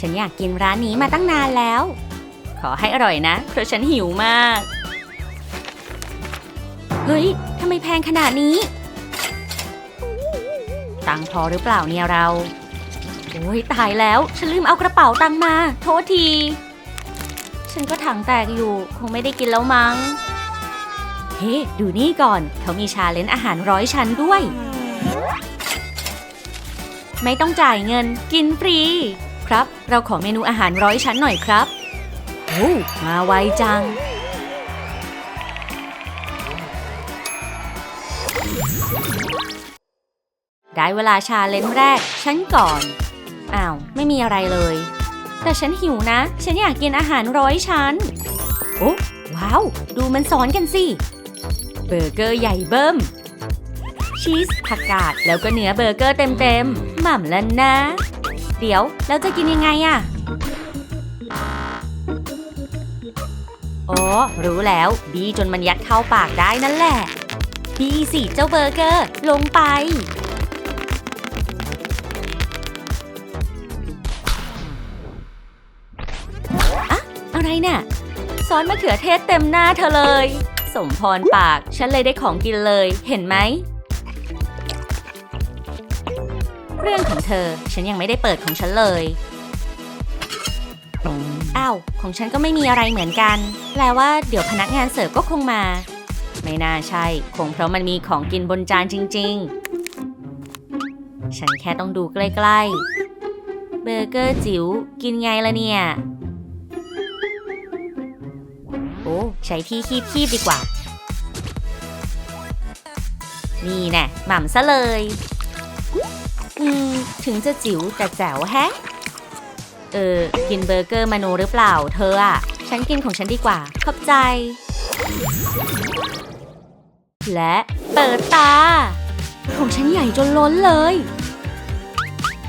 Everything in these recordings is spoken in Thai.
ฉันอยากกินร้านนี้มาตั้งนานแล้ว ขอให้อร่อยนะ เพราะฉันหิวมาก เฮ้ยทำไมแพงขนาดนี้ ตังพอหรือเปล่าเนี่ยเรา โอ้ยตายแล้ว ฉันลืมเอากระเป๋าตังมา โทษที ฉันก็ถังแตกอยู่ คงไม่ได้กินแล้วมั้ง เฮ้ ดูนี่ก่อน เขามีชาเลนจ์อาหารร้อยชั้นด้วย ไม่ต้องจ่ายเงิน กินฟรี เราขอเมนูอาหารร้อยชั้นหน่อยครับโอ้มาไวจัง ได้เวลาชาเลนจ์แรก ฉันก่อน อ้าว ไม่มีอะไรเลย แต่ฉันหิวนะ ฉันอยากกินอาหารร้อยชั้น โอ้ว้าว ดูมันสอนกันสิ เบอร์เกอร์ใหญ่เบิ้มชีสผักกาดแล้วก็เนื้อเบอร์เกอร์เต็มๆหม่ำแล้วนะ เดี๋ยวแล้วจะกินยังไงอะอ๋อรู้แล้วบีจนมันยัดเข้าปากได้นั่นแหละ บีสิเจ้าเบอร์เกอร์ ลงไป อะอะไรเนี่ยซอสมะเขือเทศเต็มหน้าเธอเลย สมพรปาก ฉันเลยได้ของกินเลย เห็นไหม เรื่องของเธอ ฉันยังไม่ได้เปิดของฉันเลยอ้าวของฉันก็ไม่มีอะไรเหมือนกัน แปลว่าเดี๋ยวพนักงานเสิร์ฟก็คงมา ไม่น่าใช่ คงเพราะมันมีของกินบนจานจริง ๆ ฉันแค่ต้องดูใกล้ๆ เบอร์เกอร์จิ๋วกินไงล่ะเนี่ย โอ้ใช้ที่คีบคีบดีกว่า นี่แน่หม่ำซะเลย อืม ถึงจะจิ๋วแต่แจ๋วแฮะ เออ กินเบอร์เกอร์มโนหรือเปล่า เธออะฉันกินของฉันดีกว่า ขอบใจ และเปิดตา ของฉันใหญ่จนล้นเลย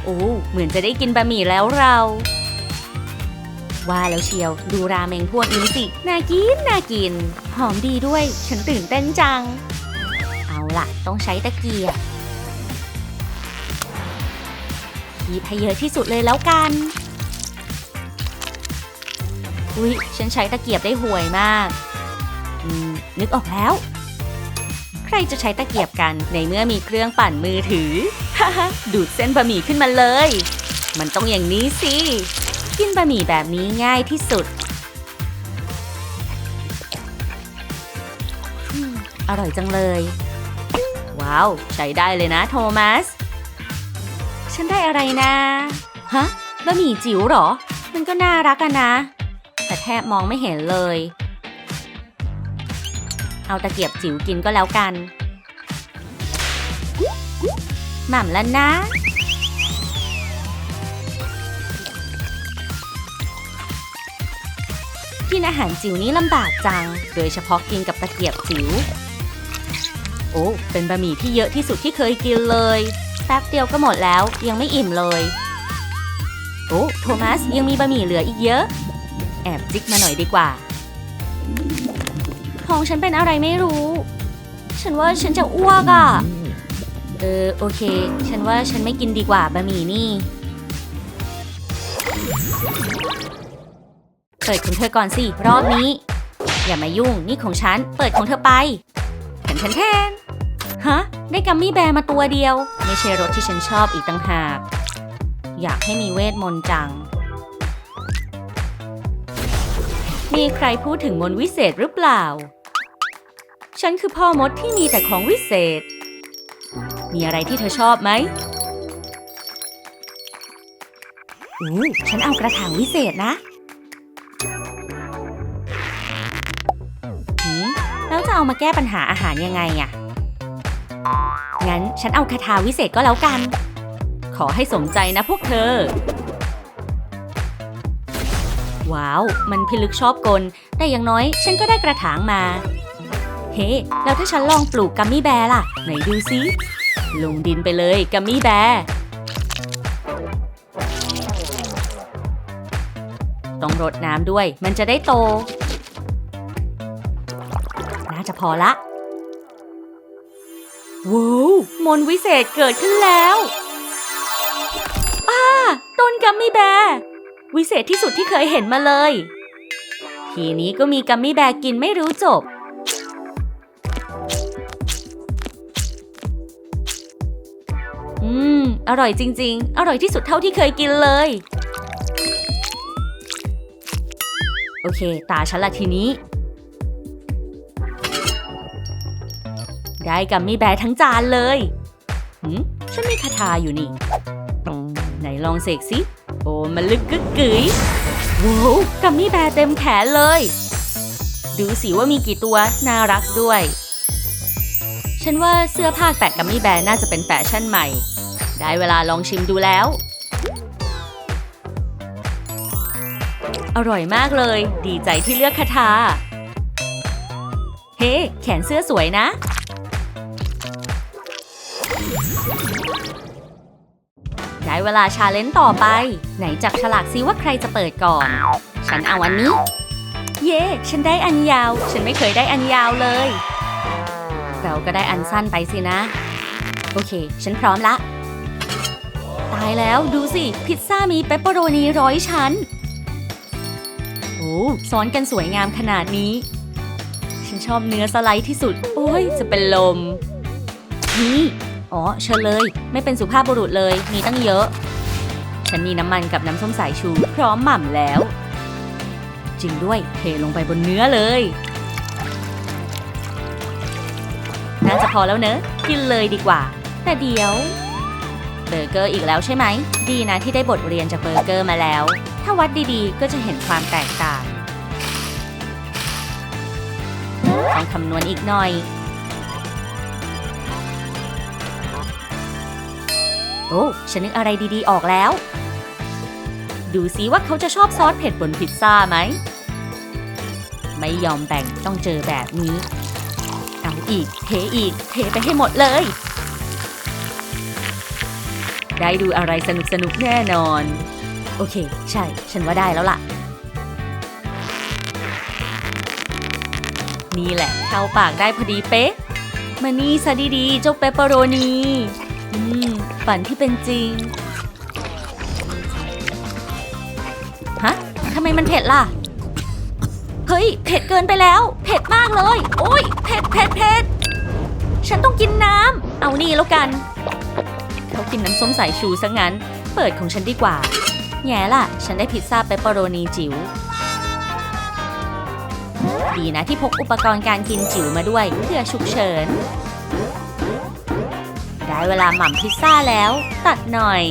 โอ้ เหมือนจะได้กินบะหมี่แล้วเรา ว่าแล้วเชียว ดูราเมงพวกนี้สิ น่ากิน น่ากิน หอมดีด้วย ฉันตื่นเต้นจัง เอาล่ะ ต้องใช้ตะเกียบ หยิบให้เยอะที่สุดเลยแล้วกัน อุ๊ยฉันใช้ตะเกียบได้ห่วยมากมนึกออกแล้ว ใครจะใช้ตะเกียบกันในเมื่อมีเครื่องปั่นมือถือ ดูดเส้นบะหมี่ขึ้นมาเลย มันต้องอย่างนี้สิ กินบะหมี่แบบนี้ง่ายที่สุด อร่อยจังเลย ว้าว ใช้ได้เลยนะโทมัส ฉันได้อะไรนะ ฮะบะหมี่จิ๋วเหรอ มันก็น่ารักอะนะ แต่แทบมองไม่เห็นเลย เอาตะเกียบจิ๋วกินก็แล้วกัน หม่ำแล้วนะ กินอาหารจิ๋วนี้ลำบากจัง โดยเฉพาะกินกับตะเกียบจิ๋ว โอ้ เป็นบะหมี่ที่เยอะที่สุดที่เคยกินเลย แป๊บเดียวก็หมดแล้ว ยังไม่อิ่มเลยโอ้โทมัสยังมีบะหมี่เหลืออีกเยอะ แอบจิกมาหน่อยดีกว่าท้องฉันเป็นอะไรไม่รู้ ฉันว่าฉันจะอ้วกอะ่ะ เออโอเค ฉันว่าฉันไม่กินดีกว่าบะหมี่นี่เปิดของเธอก่อนสิ รอบนี้ อย่ามายุ่งนี่ของฉัน เปิดของเธอไปแทนแทนแทน ฮะ ได้กัมมี่แบร์มาตัวเดียว ไม่ใช่รสที่ฉันชอบอีกต่างหาก อยากให้มีเวทมนต์จัง มีใครพูดถึงมนต์วิเศษหรือเปล่า ฉันคือพ่อมดที่มีแต่ของวิเศษ มีอะไรที่เธอชอบไหมอู้ฉันเอากระถางวิเศษนะหืมแล้วจะเอามาแก้ปัญหาอาหารยังไงอะ งั้นฉันเอาคาถาวิเศษก็แล้วกัน ขอให้สมใจนะพวกเธอ ว้าว มันพิลึกชอบกล แต่อย่างน้อยฉันก็ได้กระถางมา เฮ้ แล้วถ้าฉันลองปลูกกัมมี่แบร์ล่ะ ไหนดูซิลงดินไปเลยกัมมี่แบร์ต้องรดน้ำด้วย มันจะได้โต น่าจะพอละ ว้าวมนวิเศษเกิดขึ้นแล้วอ้าต้นกัมมี่แบร์วิเศษที่สุดที่เคยเห็นมาเลย ทีนี้ก็มีกัมมี่แบร์กินไม่รู้จบ อืม อร่อยจริง ๆ อร่อยที่สุดเท่าที่เคยกินเลย โอเค ตาฉันละทีนี้ ได้กัมมี่แบร์ทั้งจานเลยหืมฉันมีคาถาอยู่นี่ไหนลองเสกสิ โอ้มันลึกกึกกึ๋ยว้าวกัมมี่แบร์เต็มแขนเลย ดูสิว่ามีกี่ตัว น่ารักด้วย ฉันว่าเสื้อผ้าแปะกัมมี่แบร์น่าจะเป็นแฟชั่นใหม่ ได้เวลาลองชิมดูแล้ว อร่อยมากเลย ดีใจที่เลือกคาถาเฮ้ แขนเสื้อสวยนะ ได้เวลาชาเลนจ์ต่อไป ไหนจับฉลากซิว่าใครจะเปิดก่อน ฉันเอาอันนี้ เย้ฉันได้อันยาว ฉันไม่เคยได้อันยาวเลย เราก็ได้อันสั้นไปสินะ โอเค ฉันพร้อมละ ตายแล้วดูสิ พิซซ่ามีเปปเปอโรนีร้อยชั้น โอ้ซ้อนกันสวยงามขนาดนี้ ฉันชอบเนื้อสไลด์ที่สุด โอ้ยจะเป็นลม นี่ อ๋อ เชิญเลย ไม่เป็นสุภาพบุรุษเลย มีตั้งเยอะ ฉันมีน้ำมันกับน้ำส้มสายชู พร้อมหม่ำแล้ว จริงด้วย เทลงไปบนเนื้อเลย น่าจะพอแล้วเนอะกินเลยดีกว่า แต่เดี๋ยว เบอร์เกอร์อีกแล้วใช่ไหม ดีนะที่ได้บทเรียนจากเบอร์เกอร์มาแล้ว ถ้าวัดดีๆ ก็จะเห็นความแตกต่าง ต้องคำนวณอีกหน่อย โอ้ฉันนึกอะไรดีๆออกแล้ว ดูซิว่าเขาจะชอบซอสเผ็ดบนพิซซ่าไหม ไม่ยอมแบ่งต้องเจอแบบนี้ เอาอีก เทอีก เทไปให้หมดเลย ได้ดูอะไรสนุกสนุกๆแน่นอน โอเค ใช่ ฉันว่าได้แล้วล่ะ นี่แหละ เข้าปากได้พอดีเป๊ะ มานี่ซะดีๆ เจ้าเปปเปอโรนี อืม ฝันที่เป็นจริง ฮะ ทำไมมันเผ็ดล่ะ เฮ้ย เผ็ดเกินไปแล้ว เผ็ดมากเลย โอ้ย เผ็ดเผ็ดเผ็ด ฉันต้องกินน้ำ เอานี่แล้วกัน เขากินน้ำส้มสายชูซะงั้น เปิดของฉันดีกว่า แง่ล่ะ ฉันได้พิซซ่าเปปเปอโรนีจิ๋ว ดีนะที่พกอุปกรณ์การกินจิ๋วมาด้วยเพื่อฉุกเฉิน ได้เวลาหม่ำพิซซ่าแล้ว ตัดหน่อย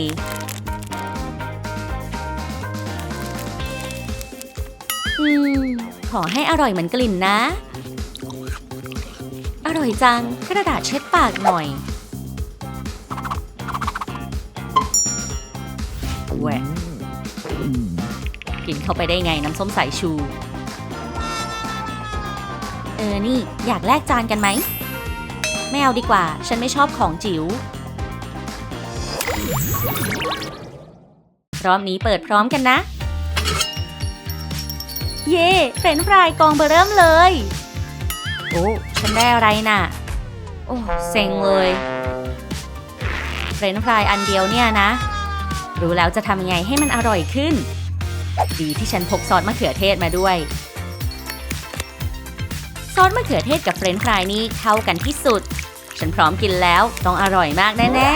อืมขอให้อร่อยเหมือนกลิ่นนะ อร่อยจังกระดาษเช็ดปากหน่อยแหวะกินเข้าไปได้ไงน้ำส้มสายชู เออ นี่ อยากแลกจานกันไหม ไม่เอาดีกว่า ฉันไม่ชอบของจิ๋วรอบนี้เปิดพร้อมกันนะ เย่เฟรนฟรายกองเบอร์เริ่มเลย โอ้ ฉันได้อะไรน่ะ โอ้เซ็งเลยเฟรนฟรายอันเดียวเนี่ยนะ รู้แล้วจะทำยังไงให้มันอร่อยขึ้น ดีที่ฉันพกซอสมะเขือเทศมาด้วย ซอสมะเขือเทศกับเฟรนช์ฟรายนี่เข้ากันที่สุด ฉันพร้อมกินแล้วต้องอร่อยมากแน่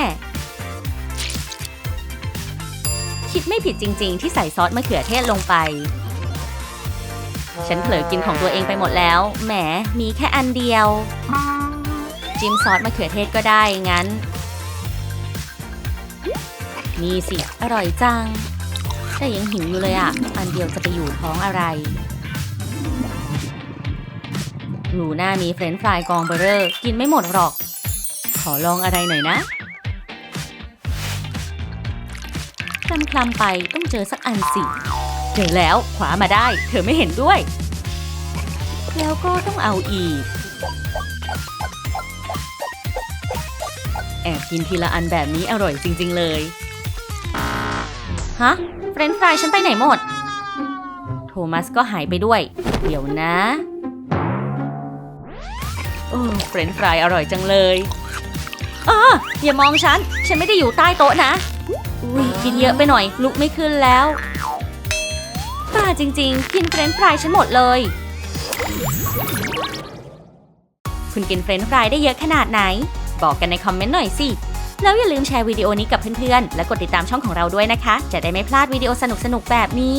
ๆ คิดไม่ผิดจริง ๆ ที่ใส่ซอสมะเขือเทศลงไป ฉันเผลอกินของตัวเองไปหมดแล้ว แหม มีแค่อันเดียว จิ้มซอสมะเขือเทศก็ได้งั้น นี่สิ อร่อยจัง แต่ยังหิวอยู่เลยอะ อันเดียวจะไปอยู่ท้องอะไร รูหน้ามีเฟรนฟรายกองเบอร์เรอร์กินไม่หมดหรอก ขอลองอะไรหน่อยนะคลำคลำไปต้องเจอสักอันสิเจอแล้วขวามาได้ เธอไม่เห็นด้วย แล้วก็ต้องเอาอีก แอบกินทีละอันแบบนี้อร่อยจริง ๆ เลย ฮะ เฟรนฟรายฉันไปไหนหมด โทมัสก็หายไปด้วย เดี๋ยวนะ โอ้เฟรนช์ฟรายอร่อยจังเลยอ่าอย่ามองฉัน ฉันไม่ได้อยู่ใต้โต๊ะนะ อุ้ยกินเยอะไปหน่อย ลุกไม่ขึ้นแล้วบ้าจริง ๆ กินเฟรนช์ฟรายฉันหมดเลย คุณกินเฟรนช์ฟรายได้เยอะขนาดไหน บอกกันในคอมเมนต์หน่อยสิ แล้วอย่าลืมแชร์วิดีโอนี้กับเพื่อนๆ และกดติดตามช่องของเราด้วยนะคะ จะได้ไม่พลาดวิดีโอสนุกๆ แบบนี้